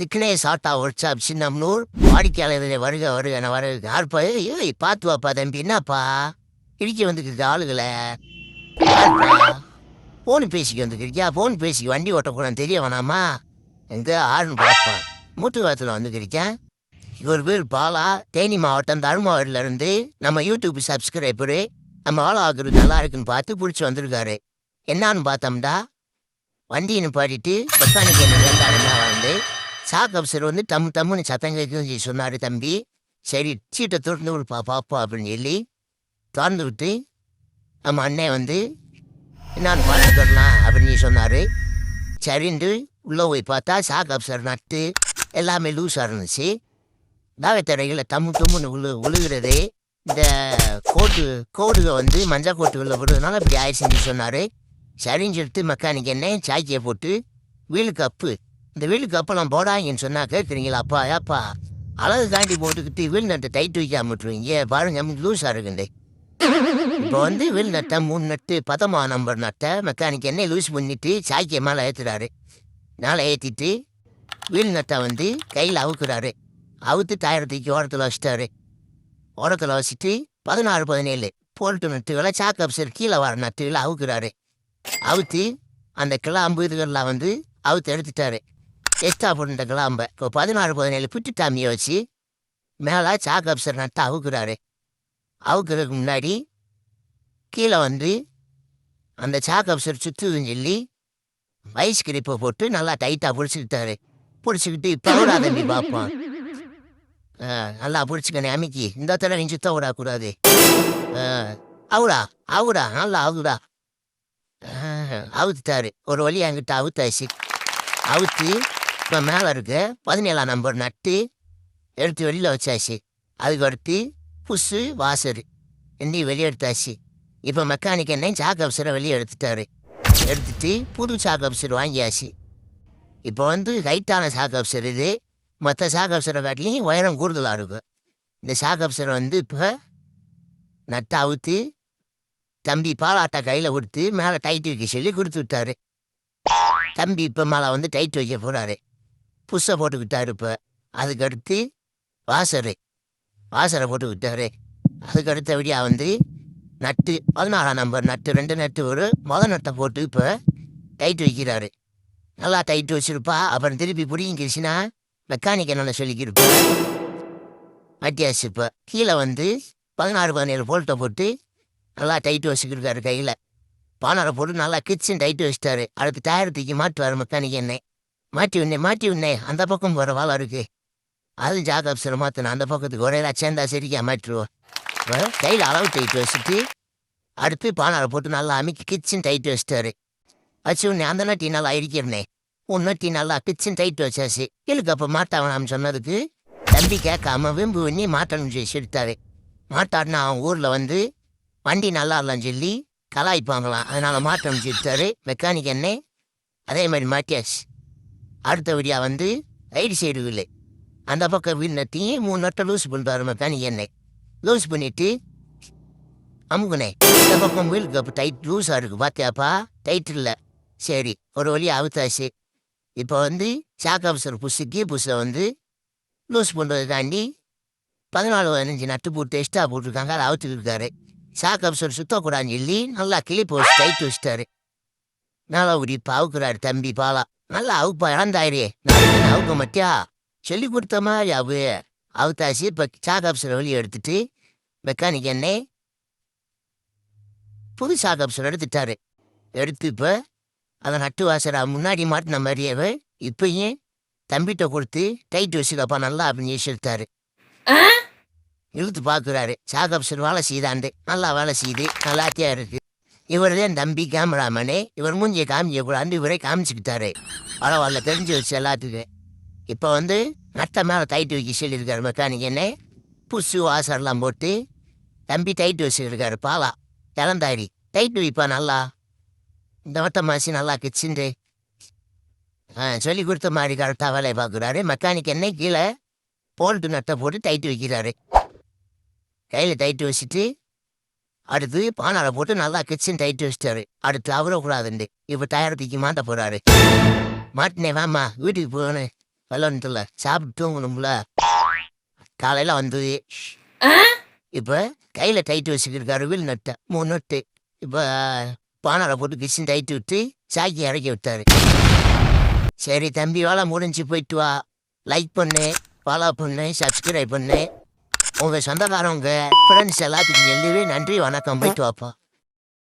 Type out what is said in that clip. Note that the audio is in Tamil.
நிக்கனே சாட்டா ஒர்க்ஷாப் சின்னம்னூர் வாடிக்கையாளர்களே வருக வருக என்ன வருக யாருப்பா? ஏய் பார்த்து வாப்பா தம்பி என்னப்பா? இடிக்க வந்துருக்கு ஆளுகளை. ஃபோன் பேசிக்க வந்துக்கிறியா? ஃபோன் பேசி வண்டி ஓட்டக்கூடாது தெரிய வேணாமா? எங்க ஆறுன்னு பார்ப்பான் மூட்டு வாரத்தில் வந்துருக்கேன் இவர் பேர் பாலா தேனி மாவட்டம் தருமபுரியில இருந்து நம்ம யூடியூப் சப்ஸ்கிரைபரு நம்ம ஆள் ஆகுறது நல்லா இருக்குன்னு பார்த்து பிடிச்சி வந்திருக்காரு. என்னான்னு பார்த்தோம்டா. வண்டியை நிப்பாட்டிட்டு மெக்கானிக் என்ன வந்து? சாக் அப்சர் வந்து டம் டம்முன்னு சத்தம் கேட்குன்னு சொன்னார் தம்பி சரி சீட்டை திறந்து விடுப்பா பாப்பா அப்படின்னு சொல்லி திறந்து விட்டு நம்ம அண்ணன் வந்து என்னான்னு தரலாம் அப்படின்னு சொன்னார் சரின்ட்டு உள்ளே போய் பார்த்தா சாக் அப்சர் நட்டு எல்லாமே லூஸாக இருந்துச்சு தாவத்தரையில் தம்மு தும்முன்னு உழு உழுகிறது இந்த கோட்டு கோடுக வந்து மஞ்சள் கோட்டு கோட்டுகளில் விடுறதுனால இப்படி ஆயிடுச்சுன்னு சொன்னார் சரின்னு சொல்லிட்டு மெக்கானிக் என்ன சாக்கியை போட்டு வீலு கப்பு இந்த வீலுக்கு அப்பெல்லாம் போடாங்கன்னு சொன்னா கேட்குறீங்களா அப்பா ஏப்பா? அழகு தாண்டி போட்டுக்கிட்டு வீல் நட்டை டைட் வைக்காம விட்டுருவீங்க. பாருங்க லூஸாக இருக்குண்டே இப்போ வந்து வீல் நட்டை மூணு நட்டு பதமா நம்பர் நட்டை மெக்கானிக் என்ன லூஸ் பண்ணிட்டு சாக்கிய மேலே ஏற்றுறாரு மேலே ஏற்றிட்டு வீல் நட்டை வந்து கையில் அவுக்குறாரு. அவுத்து டயர் தூக்கி ஓரத்தில் வச்சிட்டாரு. ஓரத்தில் வச்சுட்டு பதினாறு பதினேழு போல்ட்டு நட்டுகளை சாக்கப்சர் கீழே வர நட்டுகளை அவுக்குறாரு. அவுத்து அந்த கிளாம்பு இதுகள்லாம் வந்து அவுத்து எடுத்துட்டாரு. எக்ஸ்ட்ரா போட்ட கிளாம்பை இப்போ பதினாறு பதினேழு பிட்டு டாமியை வச்சு மேலே சாக்கு அப்சர் நட்டு அவுக்குறாரு அவுக்குறதுக்கு முன்னாடி கீழே வந்து அந்த சாக்கு அப்சர் சுற்றுதுன்னு சொல்லி வைஸ் கிரிப்பை போட்டு நல்லா டைட்டாக பிடிச்சிக்கிட்டாரு. பிடிச்சிக்கிட்டு இப்போ தம்பி பார்ப்பான் ஆ, நல்லா பிடிச்சிக்கணே அமைக்கி. இந்த தடவை நீ சுத்த விடக்கூடாது அவுடா அவுடா நல்லா அவுடா அவுத்துட்டாரு. ஒரு வழி என்கிட்ட அவுத்தாச்சு. அவுத்து இப்போ மேலே இருக்கு. பதினேழாம் நம்பர் நட்டு எடுத்து வெளியில் வச்சாச்சு. அதுக்கு அடுத்து புஷு வாசரு என்னையும் வெளியே எடுத்தாச்சு. இப்போ மெக்கானிக் என்ன சாக் அப்சரை வெளியே எடுத்துட்டாரு. எடுத்துட்டு புது சாக் அப்சர் வாங்கியாச்சு. இப்போ வந்து ஹைட்டான சாக் அப்சர் இது. மற்ற சாக் அப்சரை காட்டிலையும் உயரம் கூடுதலாக இருக்கும். இந்த சாக் அப்சரை வந்து இப்போ நட்டை அவுத்து தம்பி பாலாட்டை கையில் கொடுத்து மேலே டைட் வைக்க சொல்லி கொடுத்து விட்டாரு. தம்பி இப்போ மேலே வந்து டைட் வைக்க போகிறாரு புஷ்ஷை போட்டுக்கிட்டாரு இப்போ அதுக்கடுத்து வாசரு. வாசரை போட்டு விட்டாரு அதுக்கு வந்து நட்டு பதினாறாம் நம்பர் நட்டு ரெண்டு நட்டு ஒரு முத நட்டை போட்டு இப்போ டைட் வைக்கிறாரு. நல்லா டைட் வச்சிருப்பா. அப்புறம் திருப்பி பிடிங்கிருச்சுன்னா மெக்கானிக் என்னென்ன சொல்லிக்கிருப்பேன் மாட்டியாச்சு இப்போ. கீழே வந்து பதினாறு பதினேழு போல்ட்டை போட்டு நல்லா டைட் வச்சுக்கிருக்காரு கையில். பானரை போட்டு நல்லா கிச்சன் டைட்டு வச்சுட்டாரு. அடுத்து டயர் தூக்கி மாட்டுவார் மெக்கானிக் என்னை. மாட்டி உன்னே மாட்டி உன்னே அந்த பக்கம் போகிற வாழை இருக்கு. அது ஜாகப்ஸில் மாற்றணும் அந்த பக்கத்துக்கு ஒரே சேர்ந்தா சரிக்கா மாட்டுருவோம் கையில் அளவு டைட் வச்சுட்டு அடுத்து பானரை போட்டு நல்லா அமுக்கி கிச்சன் டைட் வச்சுட்டாரு. வச்சு உன்னை அந்த நட்டி நல்லா இருக்கிறனே உன் நட்டி நல்லா கிச்சன் டைட் வச்சாச்சு. இழுக்கு அப்போ மாட்டாவனாம் சொன்னதுக்கு? தம்பி கேட்காம விம்பு பண்ணி மாட்டணும் சொல்லி எடுத்தாரு மாட்டாடினா அவன் ஊரில் வந்து வண்டி நல்லா இல்லைன்னு சொல்லி கலாய்ப்பாங்களாம். அதனால் மாற்றம் எடுத்தாரு மெக்கானிக் என்ன அதே மாதிரி மாட்டியாச்சு. அடுத்தபடியாக வந்து ரைட் சைடு வில்லு அந்த பக்கம் வீல் நட்டியும் மூணு நட்டை லூஸ் பண்ணுறாரு மெக்கானிக் எண்ணெய் லூஸ் பண்ணிட்டு அமுகுனே. இந்த பக்கம் வீல் கப்பு டைட் லூஸாக இருக்கு பார்த்தியாப்பா டைட் இல்லை. சரி ஒரு வழி அவுத்தாச்சு. இப்போ வந்து சாக் ஆஃபீஸர் புஷுக்கு புஷை வந்து லூஸ் பண்ணுறதுக்காண்டி பதினாலு பதினஞ்சு நட்டு போட்டு எக்ஸ்ட்ரா போட்டிருக்காங்க அதை அவுத்துக்கிருக்காரு சாக் ஆஃபீஸர் சுத்தக்கூடாதுன்னு சொல்லி நல்லா கிளிப்பு வச்சு டைட் வச்சுட்டாரு. நல்லா உடி பாவுக்குறாரு தம்பி பாலா. நல்லா அவுப்பா இறந்தாயிரே. நான் அவுக்க மாட்டியா சொல்லி கொடுத்த மாதிரி அவு. அவுத்தாச்சு இப்போ சாக் ஆஃபீஸரை வெளியே எடுத்துட்டு மெக்கானிக் என்ன புது சாக் ஆஃபீஸர் எடுத்துட்டாரு. எடுத்து இப்போ அதை நட்டு வாசரா முன்னாடி மாட்டின மாதிரியே இப்பயும் தம்பிட்ட கொடுத்து டைட் வச்சுக்கப்பா நல்லா அப்படின்னு சொல்லி எடுத்தாரு இழுத்து பார்க்குறாரு சாக் ஆஃபீஸர் வேலை செய்தாண்டு. நல்லா வேலை செய்யுது நல்லாத்தியா இருக்கு. இவர் தான் தம்பி கேமராமேனே இவர் மூஞ்சியை காமிக்க கூடாது இவரே காமிச்சுக்கிட்டாரு. பரவாயில்ல தெரிஞ்சு வச்சு எல்லாத்துக்கும். இப்போ வந்து நட்டை மேலே டைட் வைக்க சொல்லியிருக்காரு மெக்கானிக் என்ன. புஷு வாசர்லாம் போட்டு தம்பி டைட்டு வச்சுருக்காரு பாலா. இளந்தாரி டைட்டு வைப்பா நல்லா. இந்த வட்ட மாசி நல்லா கிச்சுண்டு. ஆ சொல்லி கொடுத்த மாதிரி கரெக்டாக வேலையை பார்க்குறாரு. மெக்கானிக் என்ன கீழே போல்ட்டு நட்டை போட்டு டைட்டு வைக்கிறாரு. கையில் டைட்டு வச்சுட்டு அடுத்து பானாலை போட்டு நல்லா கிச்சன் டைட் வச்சிட்டாரு. அடுத்து அவரக்கூடாதுண்டு இப்போ டயர் தூக்கி மாட்ட போறாரு. மாட்டினே வாம்மா வீட்டுக்கு போகணும். வெள்ளத்தில் சாப்பிட்டு தூங்கணும்ல. காலையில் வந்து இப்போ கையில் டைட்டு வச்சுக்கிருக்காரு வில் நட்டை. மூணு நட்டு. இப்போ பானாரை போட்டு கிச்சன் டைட்டு விட்டு சாக்கி இறக்கி விட்டாரு. சரி தம்பி வேலை முடிஞ்சு போயிட்டு வா. லைக் பண்ணு ஃபாலோ பண்ணு சப்ஸ்கிரைப் பண்ணு. உங்க சொந்தக்காரவங்க ஃப்ரெண்ட்ஸ் எல்லாத்துக்கும் எழுதி நன்றி வணக்கம். போயிட்டு வாப்பா.